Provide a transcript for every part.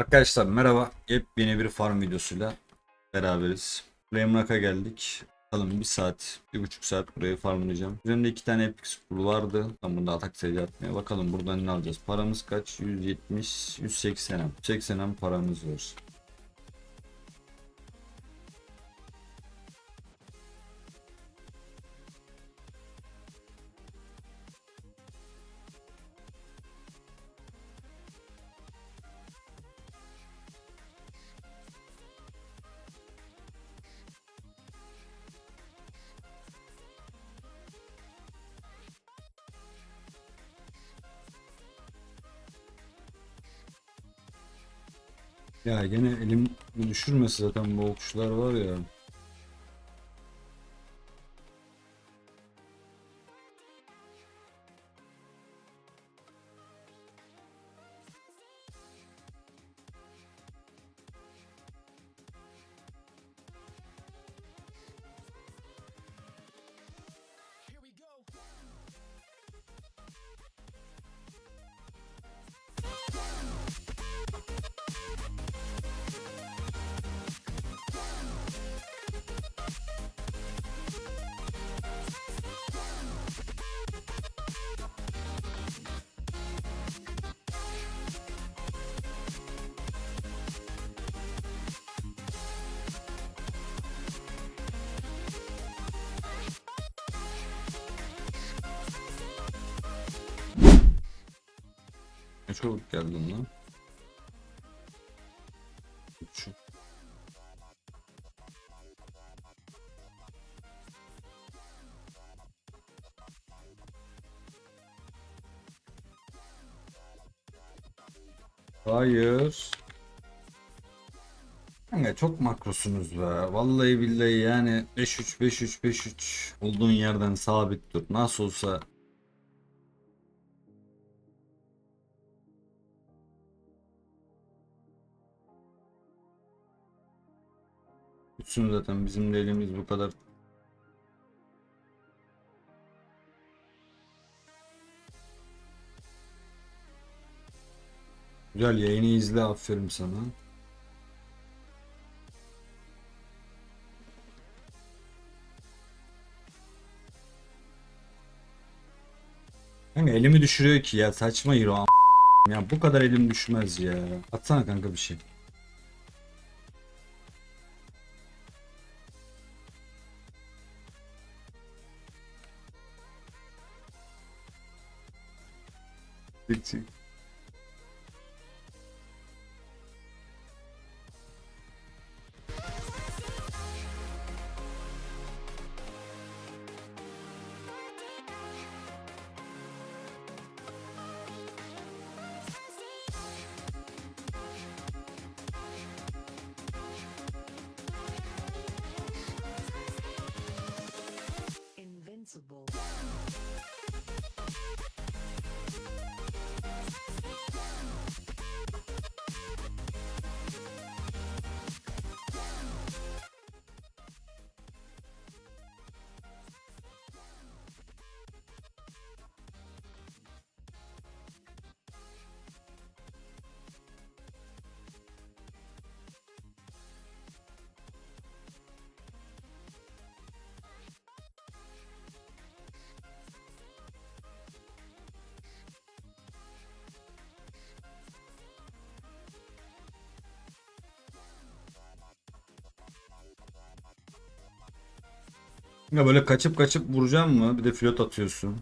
Arkadaşlar merhaba. Yepyeni bir farm videosuyla beraberiz. Remrak'a geldik. Bakalım bir saat, bir buçuk saat burayı farmlayacağım. Üzerimde iki tane epic scroll vardı. Ben bunda atak sayıcı atmaya. Bakalım buradan ne alacağız? Paramız kaç? 170, 180 am. 80 am paramız var. Ya gene elim düşürmesi zaten bu okuşlar var ya. Ne çabuk geldin lan. Şu. Hayır. Kanka çok makrosunuz be. Vallahi billahi yani 5-3 5-3 5-3 olduğun yerden sabit dur. Nasıl olsa Bütün zaten bizim de elimiz bu kadar. Güzel yayını izle aferin sana. Kanka elimi düşürüyor ki ya saçma hero ya bu kadar elim düşmez ya. Atsana kanka bir şey. редакції. Ya böyle kaçıp kaçıp vuracağım mı? Bir de flot atıyorsun.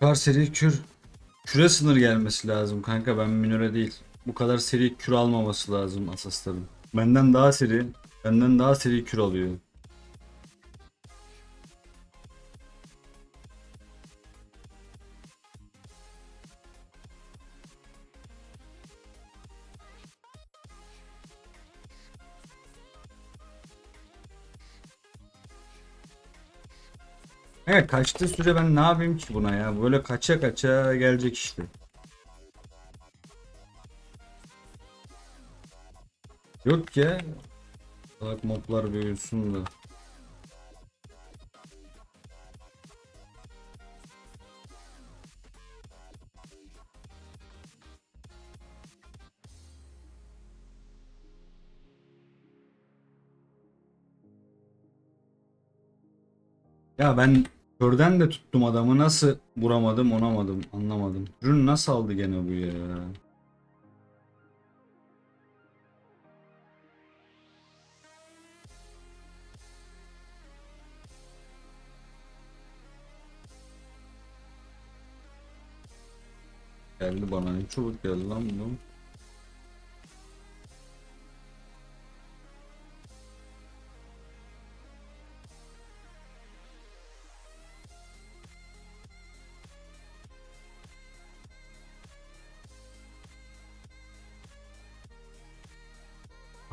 Kadar seri kür. Küre sınır gelmesi lazım kanka ben minöre değil. Bu kadar seri kür almaması lazım asasların. Benden daha seri, benden daha seri kür alıyor. Evet kaçtığı süre ben ne yapayım ki buna ya? Böyle kaça kaça gelecek işte. Yok ya. Bak moblar büyüsün de. Ya ben körden de tuttum adamı nasıl vuramadım onamadım anlamadım. Ürün nasıl aldı gene bu ya? Geldi bana ne çabuk geldi lan bu.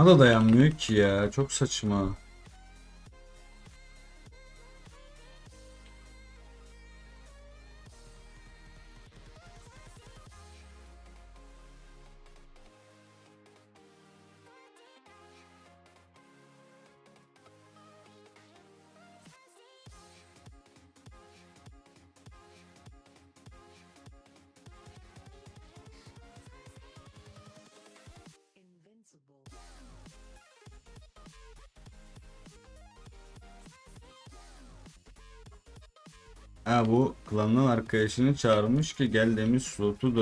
Bana da dayanmıyor ki ya. Çok saçma. Ha bu klanın arkadaşını çağırmış ki gel demiş slotu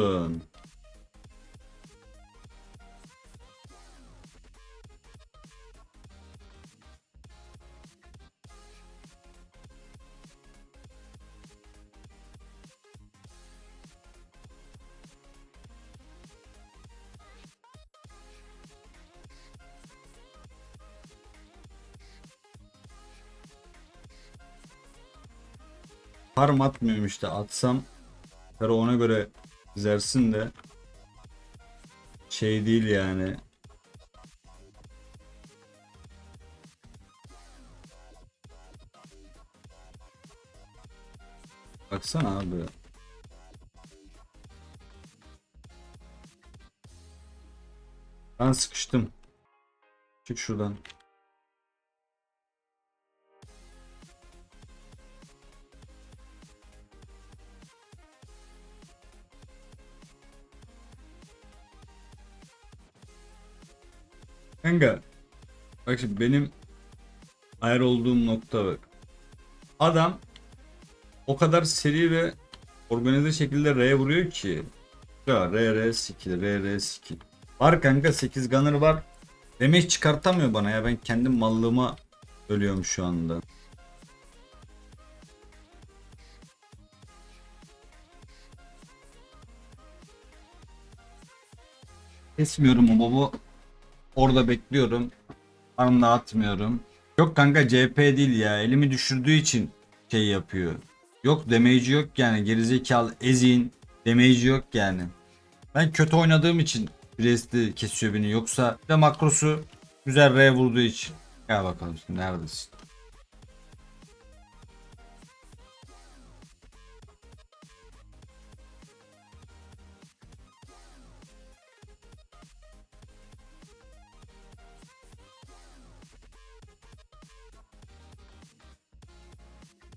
Farm atmıyorum işte atsam Pero ona göre çizersin de şey değil yani. Baksana abi. Ben sıkıştım. Çık şuradan. Kanka bak şimdi benim ayar olduğum nokta bak. Adam o kadar seri ve organize şekilde R'ye vuruyor ki. Ya R R skill R R skill. Var kanka 8 gunner var. Damage çıkartamıyor bana ya ben kendi mallığıma ölüyorum şu anda. Kesmiyorum o mobu. Orada bekliyorum. Farmda atmıyorum. Yok kanka CP değil ya. Elimi düşürdüğü için şey yapıyor. Yok damage'i yok yani. Gerizekalı ezin. Damage'i yok yani. Ben kötü oynadığım için Resti kesiyor beni. Yoksa de makrosu güzel R vurduğu için. Gel bakalım şimdi neredesin?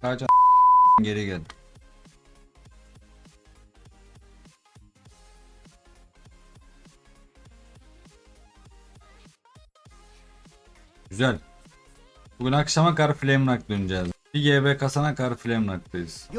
Kaç geri gel. Güzel. Bugün akşama kar flame rock döneceğiz. Bir GB kasana kar flame rock'tayız.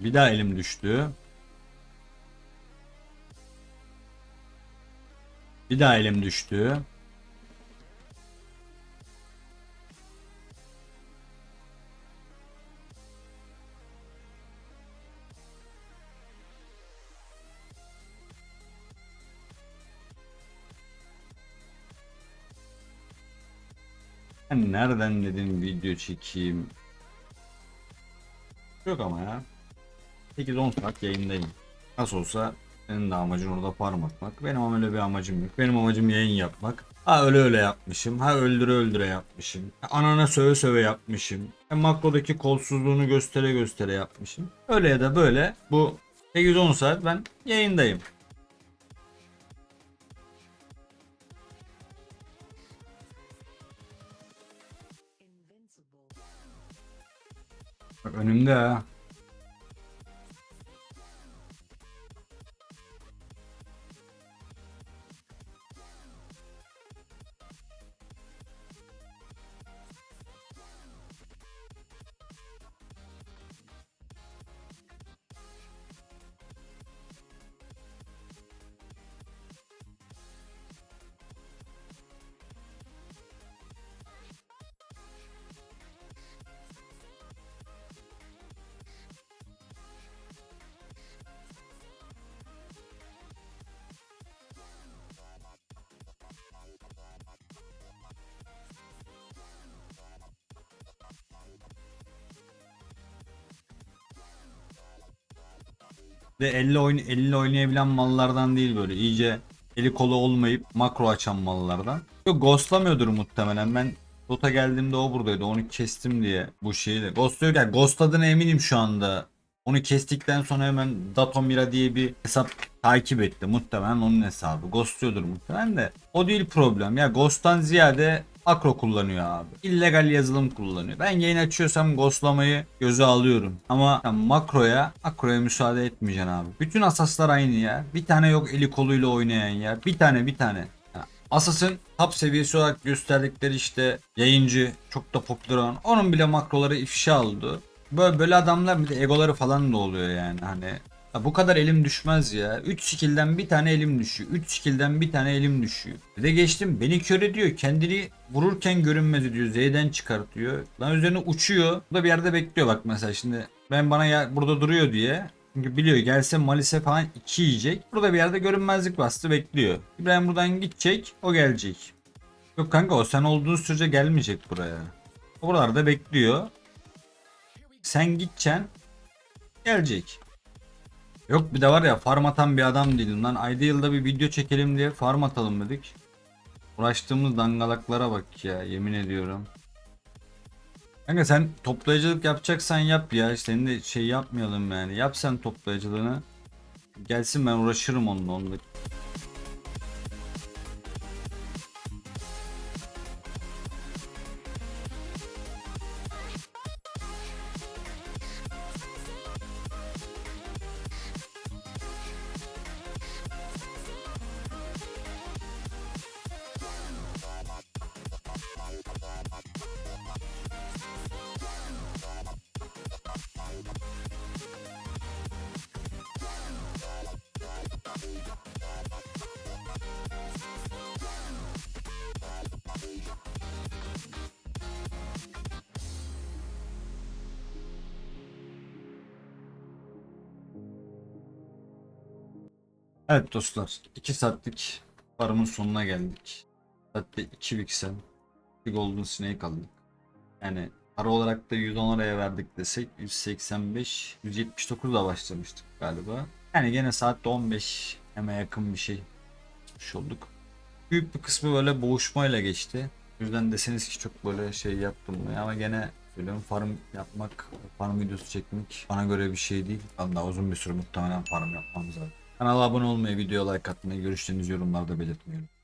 Bir daha elim düştü. Bir daha elim düştü. Nereden dedim video çekeyim. Yok ama ya. 8-10 saat yayındayım. Nasıl olsa senin de amacın orada farm atmak. Benim öyle bir amacım yok. Benim amacım yayın yapmak. Ha öyle öyle yapmışım. Ha öldüre öldüre yapmışım. Ha, anana söve söve yapmışım. Ha, makrodaki kolsuzluğunu göstere göstere yapmışım. Öyle ya da böyle bu 8-10 saat ben yayındayım. Bak önümde ha. Ve elle, oyn elle oynayabilen mallardan değil böyle iyice eli kolu olmayıp makro açan mallardan. Yok ghostlamıyordur muhtemelen ben Dota geldiğimde o buradaydı onu kestim diye bu şeyi de. Ghostluyor yani ghostladığına eminim şu anda. Onu kestikten sonra hemen Datomira diye bir hesap takip etti. Muhtemelen onun hesabı. Ghostluyordur muhtemelen de. O değil problem. Ya Ghost'tan ziyade makro kullanıyor abi. İllegal yazılım kullanıyor. Ben yayın açıyorsam ghostlamayı göze alıyorum. Ama sen makroya, makroya müsaade etmeyeceksin abi. Bütün asaslar aynı ya. Bir tane yok eli koluyla oynayan ya. Bir tane bir tane. Asas'ın top seviyesi olarak gösterdikleri işte yayıncı çok da popüler olan onun bile makroları ifşa oldu. Böyle, böyle adamlar bir de egoları falan da oluyor yani hani ya bu kadar elim düşmez ya. 3 skill'den bir tane elim düşüyor. 3 skill'den bir tane elim düşüyor. Bir de geçtim beni kör ediyor. Kendini vururken görünmez diyor. Z'den çıkartıyor. Lan üzerine uçuyor. Bu da bir yerde bekliyor bak mesela şimdi. Ben bana ya burada duruyor diye. Çünkü biliyor gelse Malise falan 2 yiyecek. Burada bir yerde görünmezlik bastı bekliyor. İbrahim buradan gidecek. O gelecek. Yok kanka o sen olduğun sürece gelmeyecek buraya. O buralarda bekliyor. Sen gideceksin. Gelecek. Yok bir de var ya farm atan bir adam değilim lan. Yılda bir video çekelim diye farm atalım dedik. Uğraştığımız dangalaklara bak ya yemin ediyorum. Kanka sen toplayıcılık yapacaksan yap ya. Senin de şey yapmayalım yani. Yap sen toplayıcılığını. Gelsin ben uğraşırım onunla onunla. Evet dostlar 2 saatlik farmın sonuna geldik. Hatta 2 Vixen, bir Golden Snake aldık. Yani para olarak da 110 liraya verdik desek 185, 179 da başlamıştık galiba. Yani gene saatte 15 hemen yakın bir şey yapmış olduk. Büyük bir kısmı böyle boğuşmayla geçti. O yüzden deseniz ki çok böyle şey yaptım mı ama gene söylüyorum farm yapmak, farm videosu çekmek bana göre bir şey değil. Daha uzun bir süre muhtemelen farm yapmam lazım. Kanala abone olmayı, videoya like atmayı, görüşlerinizi yorumlarda belirtmeyi unutmayın.